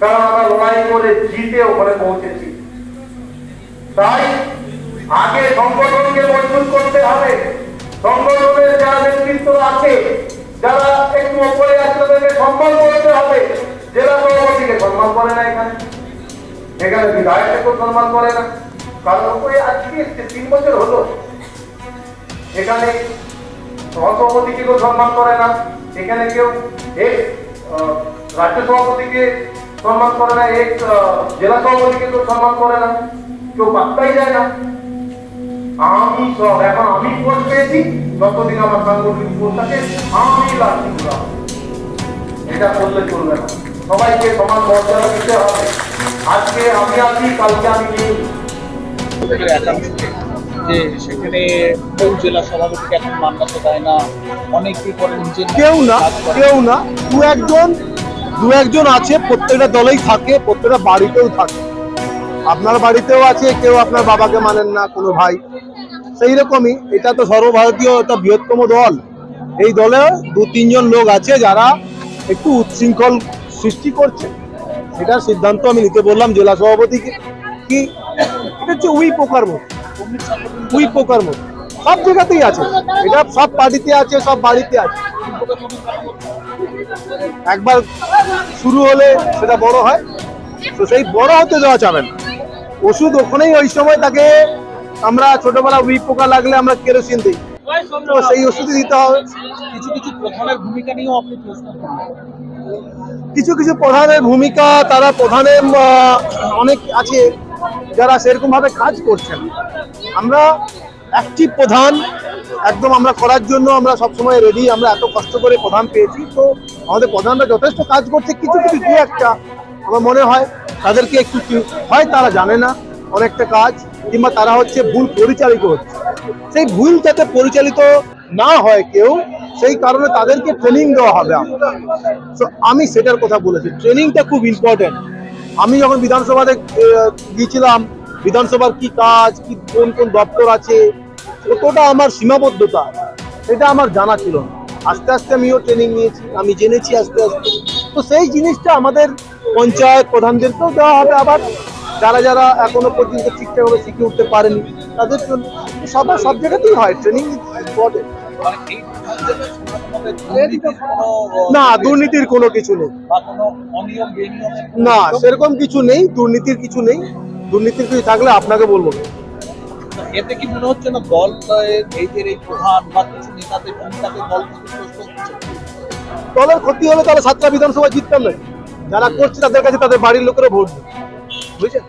কারণ আমরা লড়াই করে জিতে ওখানে পৌঁছেছি। তাই আগে সংগঠনকে মজবুত করতে হবে। সংগঠনের যারা নেতৃত্ব আছে, যারা একটু ওপরে আছে তাদেরকে সম্মান করতে হবে, জেলা সভাপতিকে সম্মান করে না এখানে। এখানে বিধায়ককে সম্মান করে না। কারণ ওই আজকে এসছে তিন বছর হলো, এখানে সহসভাপতিকে কেউ সম্মান করে না। এখানে কেউ রাজ্য সভাপতিকে সম্মান করে না এক জেলা সভাপতিকে কেউ সম্মান করে না কেউ পাত্তাই যায় না। আমি সব এখন আমি পোস্ট পেয়েছি যতদিন আমার সাংগঠনিক পোস্ট আছে আমি লাঠি এটা করলে চলবে না। সবাইকে সমান মর্যাদা দিতে হবে। আজকে আমি আছি কালকে আমি নেই। যে সেখানে কোন জেলা সভাপতিকে এখন মান্যতা দেয় না অনেকেই করে নিজের কেউ না কেউ না দু একজন দু একজন আছে, প্রত্যেকটা দলেই থাকে, প্রত্যেকটা বাড়িতেও থাকে। আপনার বাড়িতেও আছে, কেউ আপনার বাবাকে মানেন না, কোনো ভাই। সেই রকমই এটা তো সর্বভারতীয় একটা বৃহত্তম দল। এই দলে দু তিনজন লোক আছে যারা একটু উচ্ছৃঙ্খল সৃষ্টি করছে। সেটার সিদ্ধান্ত আমি নিতে বললাম জেলা সভাপতিকে। কি? এটা হচ্ছে উই পোকার মতো। উই পোকার মতো। সব জায়গাতেই আছে। এটা সব পার্টিতে আছে সব বাড়িতে আছে। একবার শুরু হলে সেটা বড় হয়। তো সেই বড় হতে দেওয়া যাবে না। ওষুধ ওখানেই ওই সময় তাকে আমরা ছোটবেলা উই পোকা লাগলে আমরা কেরোসিন দিই। তো সেই ওষুধই দিতে হবে। কিছু কিছু প্রধানের ভূমিকা নিয়েও আপনি কিছু কিছু প্রধানের ভূমিকা তারা প্রধানের অনেক আছে যারা সেরকম ভাবে কাজ করছেন। আমরা অ্যাক্টিভ প্রধান একদম আমরা করার জন্য আমরা সবসময় রেডি আমরা এত কষ্ট করে প্রধান পেয়েছি। তো আমাদের প্রধানরা যথেষ্ট কাজ করছে, কিছু কিছু দু একটা আমার মনে হয় তাদেরকে একটু হয় তারা জানে না অনেকটা কাজ, কিংবা তারা হচ্ছে ভুল পরিচালিত হচ্ছে। সেই ভুল যাতে পরিচালিত না হয় কেউ, সেই কারণে তাদেরকে ট্রেনিং দেওয়া হবে তো আমি সেটার কথা বলেছি ট্রেনিংটা খুব ইম্পর্টেন্ট আমি যখন বিধানসভাতে গিয়েছিলাম বিধানসভার কি কাজ কি কোন কোন দপ্তর আছে কতটা আমার সীমাবদ্ধতা এটা আমার জানা ছিল না। আস্তে আস্তে আমিও ট্রেনিং নিয়েছি আমি জেনেছি আস্তে আস্তে। তো সেই জিনিসটা আমাদের পঞ্চায়েত প্রধানদেরকেও দেওয়া হবে আবার। যারা যারা এখনও পর্যন্ত ঠিকঠাকভাবে শিখে উঠতে পারেনি তাদের জন্য সবার সব জায়গাতেই হয় ট্রেনিং ইম্পর্টেন্ট না দুর্নীতির কোনো কিছু নেই। না সেরকম কিছু নেই দুর্নীতির কিছু নেই। দুর্নীতির কিছু থাকলে আপনাকে বলব। এতে কি মনে হচ্ছে না দল এই যে এই প্রধান বা কিছু নেতাদের ভূমিকাতে দল দলের ক্ষতি হলে তাহলে সাতটা বিধানসভা জিততাম না। যারা করছে তাদের কাছে তাদের বাড়ির লোকেরা ভোট দেবে। বুঝছেন?